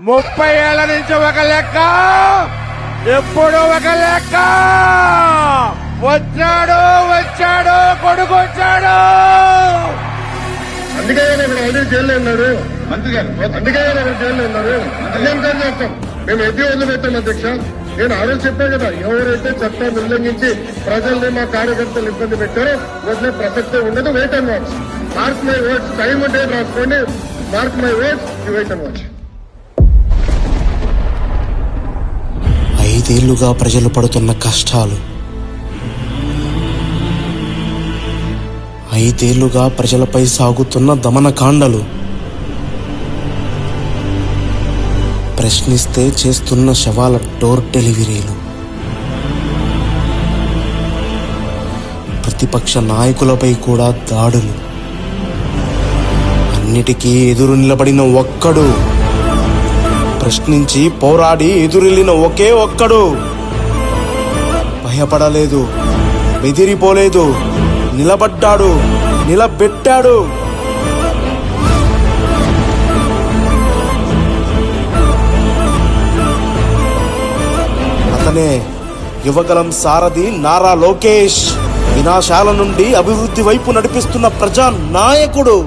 ముప్పై ఏళ్ళ నుంచి ఒక లెక్క. ఎప్పుడు ఒక లెక్క. వచ్చాడు వచ్చాడు కొడుకు వచ్చాడు అందుకే ఇక్కడ ఆల్రెడీ జైల్లో ఉన్నారు. మంత్రి గారు అందుకే ఇక్కడ జైల్లో ఉన్నారు. అన్యాయం గారు. చేస్తాం? మేము ఎద్ది వదిలిపెట్టాం అధ్యక్ష. నేను ఆ రోజు చెప్పాను కదా ఎవరైతే చట్టాన్ని ఉల్లంఘించి ప్రజల్ని మా కార్యకర్తలు ఇబ్బంది పెట్టారో వదిలే ప్రసక్తే ఉండదు. Wait and watch mark my words time అంటే రాసుకోండి. Mark my words wait and watch ఐదేళ్ళుగా ప్రజలు పడుతున్న కష్టాలు. ఐదేళ్ళుగా ప్రజలపై సాగుతున్న దమనకాండలు. ప్రశ్నిస్తే చేస్తున్న శవాల డోర్ డెలివరీలు. ప్రతిపక్ష నాయకులపై కూడా దాడులు. అన్నిటికీ ఎదురు నిలబడిన ఒక్కడు. ప్రశ్నించి పోరాడి ఎదురెళ్ళిన ఒకే ఒక్కడు. భయపడలేదు బెదిరిపోలేదు నిలబడ్డాడు నిలబెట్టాడు. అతనే యువగలం సారథి నారా లోకేష్. వినాశాల నుండి అభివృద్ధి వైపు నడిపిస్తున్న ప్రజా నాయకుడు